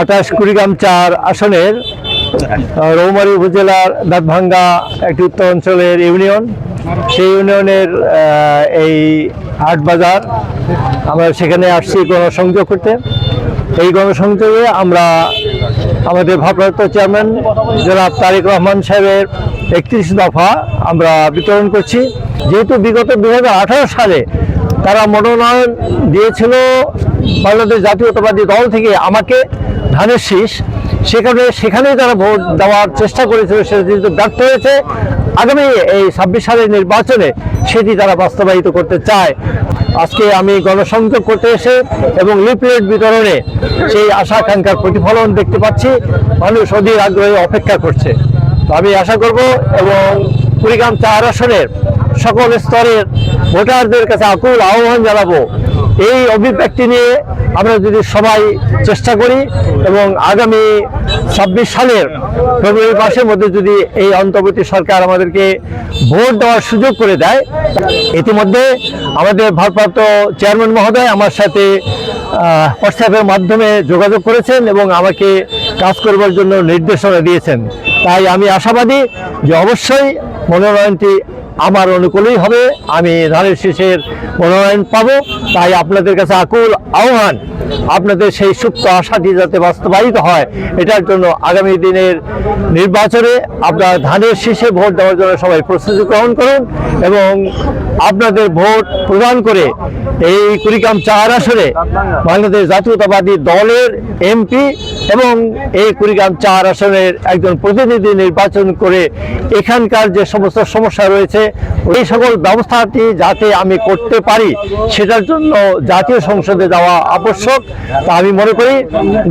আঠাশ কুড়িগ্রাম চার আসনের রৌমারী উপজেলার দাঁতভাঙ্গা একটি উত্তর অঞ্চলের ইউনিয়ন। সেই ইউনিয়নের এই হাট বাজার আমরা সেখানে আসছি গণসংযোগ করতে। এই গণসংযোগে আমরা আমাদের ভারপ্রাপ্ত চেয়ারম্যান জনাব তারেক রহমান সাহেবের একত্রিশ দফা আমরা বিতরণ করছি। যেহেতু বিগত দু হাজার আঠারো সালে তারা মনোনয়ন দিয়েছিল বাংলাদেশ জাতীয়তাবাদী দল থেকে আমাকে ধানের শীষ সেখানে সেখানেই তারা ভোট দেওয়ার চেষ্টা করেছিল, সেটা যেহেতু ব্যর্থ হয়েছে, আগামী এই ছাব্বিশ সালের নির্বাচনে সেটি তারা বাস্তবায়িত করতে চায়। আজকে আমি গণসংযোগ করতে এসে এবং লিফলেট বিতরণে সেই আশা আকাঙ্ক্ষার প্রতিফলন দেখতে পাচ্ছি, মানুষ অধীর আগ্রহে অপেক্ষা করছে। আমি আশা করব এবং কুড়িগ্রাম চার আসনের সকল স্তরের ভোটারদের কাছে আকুল আহ্বান জানাব, এই অভিব্যক্তি নিয়ে আমরা যদি সবাই চেষ্টা করি এবং আগামী ছাব্বিশ সালের ফেব্রুয়ারি মাসের মধ্যে যদি এই অন্তর্বর্তী সরকার আমাদেরকে ভোট দেওয়ার সুযোগ করে দেয়, ইতিমধ্যে আমাদের ভারপ্রাপ্ত চেয়ারম্যান মহোদয় আমার সাথে হোয়াটসঅ্যাপের মাধ্যমে যোগাযোগ করেছেন এবং আমাকে কাজ করবার জন্য নির্দেশনা দিয়েছেন। তাই আমি আশাবাদী যে অবশ্যই মনোনয়নটি আমার অনুকূলেই হবে, আমি ধানের শীষের মনোনয়ন পাব। তাই আপনাদের কাছে আকুল আহ্বান, আপনাদের সেই সুপ্ত আশাটি যাতে বাস্তবায়িত হয়, এটার জন্য আগামী দিনের নির্বাচনে আপনার ধানের শীষে ভোট দেওয়ার জন্য সবাই প্রস্তুতি গ্রহণ করুন এবং আপনাদের ভোট প্রদান করে এই কুড়িগ্রাম চার আসনে বাংলাদেশ জাতীয়তাবাদী দলের এমপি এবং এই কুড়িগ্রাম চার আসনের একজন প্রতিনিধি নির্বাচন করে এখানকার যে সমস্ত সমস্যা রয়েছে, এই সকল ব্যবস্থাটি যাতে আমি করতে পারি, সেটার জন্য জাতীয় সংসদে যাওয়া আবশ্যক। তা আমি মনে করি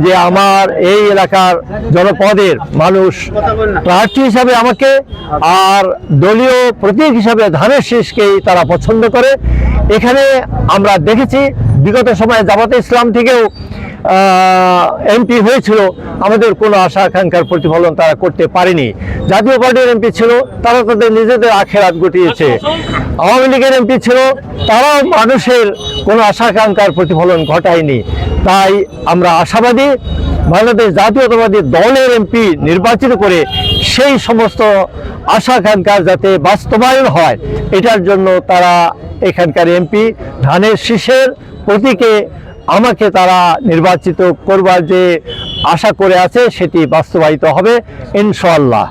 যে আমার এই এলাকার জনপদের মানুষ প্রার্থী হিসাবে আমাকে আর দলীয় প্রতীক হিসাবে ধানের শীষকেই তারা পছন্দ করে। এখানে আমরা দেখেছি, বিগত সময়ে জামাতে ইসলাম থেকেও এমপি হয়েছিল। আমাদের কোনো আশা আকাঙ্ক্ষার প্রতিফলন তারা করতে পারেনি। জাতীয় পার্টির এমপি ছিল, তারা তাদের নিজেদের আখেরাত ঘটিয়েছে। আওয়ামী লীগের এমপি ছিল, তারাও মানুষের কোনো আশা আকাঙ্ক্ষার প্রতিফলন ঘটায়নি। তাই আমরা আশাবাদী বাংলাদেশ জাতীয়তাবাদী দলের এমপি নির্বাচিত করে সেই সমস্ত আশা আকাঙ্ক্ষার যাতে বাস্তবায়ন হয়, এটার জন্য তারা এখানকার এমপি ধানের শীষের প্রতীকে আমাকে তারা নির্বাচিত করবার যে আশা করে আছে, সেটি বাস্তবায়িত হবে ইনশাল্লাহ